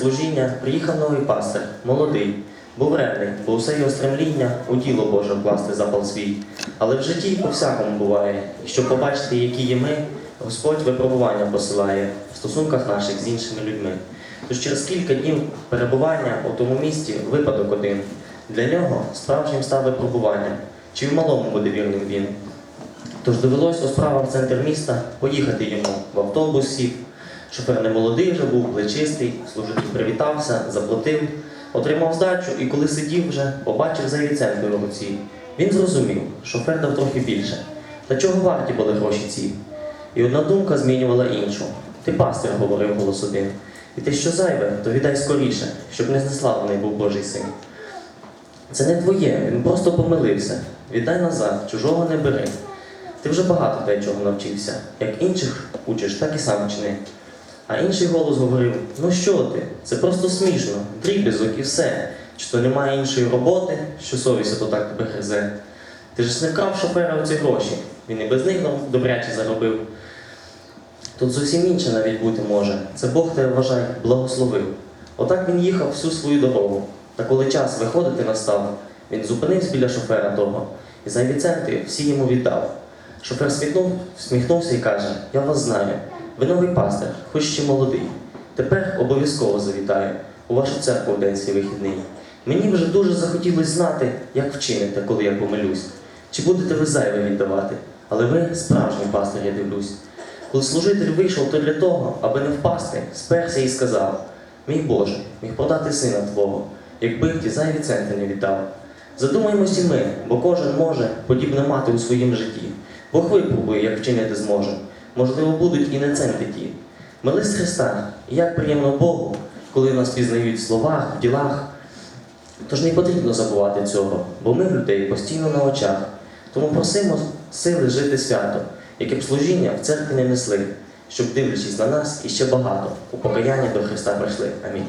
Служіння приїхав новий пастир, молодий, був ревний, бо усе його стремління у діло Боже вкласти запал свій. Але в житті по-всякому буває, і щоб побачити, які є ми, Господь випробування посилає в стосунках наших з іншими людьми. Тож через кілька днів перебування у тому місті випадок один. Для нього справжнім став випробуванням, чи в малому буде вірним він. Тож довелось у справах центр міста поїхати йому в автобус сів. Шофер не молодий вже був, плечистий, служитель привітався, заплатив, отримав здачу і коли сидів вже, побачив за віценкою в руці. Він зрозумів, шофер дав трохи більше. Та чого варті були гроші ці? І одна думка змінювала іншу. Ти пастир, говорив голос один. І ти що зайве, то віддай скоріше, щоб не знеславлений був Божий син. Це не твоє, він просто помилився. Віддай назад, чужого не бери. Ти вже багато дечого навчився. Як інших учиш, так і сам чини. А інший голос говорив: ну що ти? Це просто смішно, дріб'язок і все. Чи то немає іншої роботи, що совість то так тебе гризе. Ти ж вкрав шофера оці гроші. Він і без них добряче заробив. Тут зовсім інше навіть бути може. Це Бог тебе вважай, благословив. Отак він їхав всю свою дорогу. Та коли час виходити настав, він зупинився біля шофера того і за віценти всі йому віддав. Шофер сміхнув, всміхнувся і каже: Я вас знаю. Ви новий пастир, хоч ще молодий. Тепер обов'язково завітаю у вашу церкву в день свій вихідний. Мені вже дуже захотілося знати, як вчините, коли я помилюсь. Чи будете ви зайве віддавати? Але ви справжній пастир, я дивлюсь. Коли служитель вийшов, то для того, аби не впасти, сперся і сказав: Мій Боже, міг продати сина Твого, якби ті зайві центи не віддав. Задумаємось і ми, бо кожен може подібне мати у своїм житті. Бог випробує, як вчинити зможе. Можливо, будуть і не центи ті. Мились Христа, як приємно Богу, коли нас пізнають в словах, в ділах. Тож не потрібно забувати цього, бо ми в людей постійно на очах. Тому просимо сили жити свято, яке б служіння в церкві не несли, щоб, дивлячись на нас, іще багато у покаяння до Христа прийшли. Амінь.